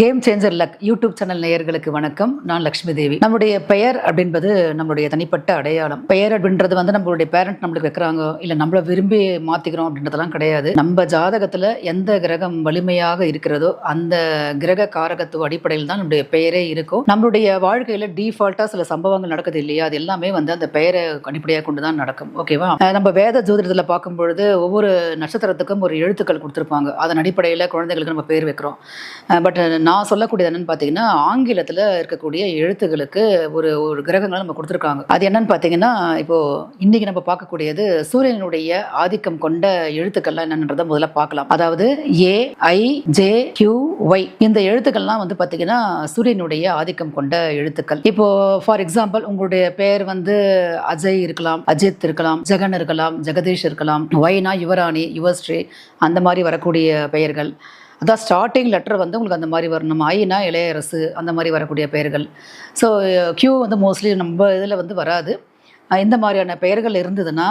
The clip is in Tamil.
Game changer luck YouTube channel நேயர்களுக்கு வணக்கம். நான் லக்ஷ்மி தேவி. நம்முடைய பெயர் அப்படின்றது நம்மளுடைய தனிப்பட்ட அடையாளம். பெயர் அப்படின்றது வந்து நம்மளுடைய பேரண்ட் நம்மளுக்கு வைக்கிறாங்க. இல்லை நம்மளை விரும்பி மாத்திக்கிறோம் அப்படின்றதெல்லாம் கிடையாது. நம்ம ஜாதகத்துல எந்த கிரகம் வலிமையாக இருக்கிறதோ அந்த கிரக காரகத்துவ அடிப்படையில் தான் நம்முடைய பெயரே இருக்கும். நம்மளுடைய வாழ்க்கையில டிஃபால்ட்டா சில சம்பவங்கள் நடக்குது இல்லையா? அது எல்லாமே வந்து அந்த பெயரை அடிப்படையாக கொண்டு தான் நடக்கும். ஓகேவா நம்ம வேத ஜோதிடத்தில் பார்க்கும் பொழுது ஒவ்வொரு நட்சத்திரத்துக்கும் ஒரு எழுத்துக்கள் கொடுத்துருப்பாங்க. அதன் அடிப்படையில் குழந்தைகளுக்கு நம்ம பேர் வைக்கிறோம். பட் நான் சொல்லக்கூடியது என்னன்னு பார்த்தீங்கன்னா ஆங்கிலத்தில் இருக்கக்கூடிய எழுத்துகளுக்கு ஒரு ஒரு கிரகங்களை நம்ம கொடுத்துருக்காங்க. அது என்னன்னு பார்த்தீங்கன்னா இப்போ இன்னைக்கு நம்ம பார்க்கக்கூடியது சூரியனுடைய ஆதிக்கம் கொண்ட எழுத்துக்கள்லாம் என்னன்றதை முதல்ல பார்க்கலாம். அதாவது A I J Q Y இந்த எழுத்துக்கள்லாம் வந்து பார்த்தீங்கன்னா சூரியனுடைய ஆதிக்கம் கொண்ட எழுத்துக்கள். இப்போ ஃபார் எக்ஸாம்பிள் உங்களுடைய பேர் வந்து அஜய் இருக்கலாம் அஜித் இருக்கலாம் ஜெகன் இருக்கலாம் ஜெகதீஷ் இருக்கலாம் ஒய்னா யுவராணி யுவஸ்ரீ அந்த மாதிரி வரக்கூடிய பெயர்கள். அதான் ஸ்டார்டிங் லெட்டர் வந்து உங்களுக்கு அந்த மாதிரி வரணும் ஐனா இளையரசு அந்த மாதிரி வரக்கூடிய பெயர்கள். ஸோ கியூ வந்து மோஸ்ட்லி நம்ம இதில் வந்து வராது. இந்த மாதிரியான பெயர்கள் இருந்ததுன்னா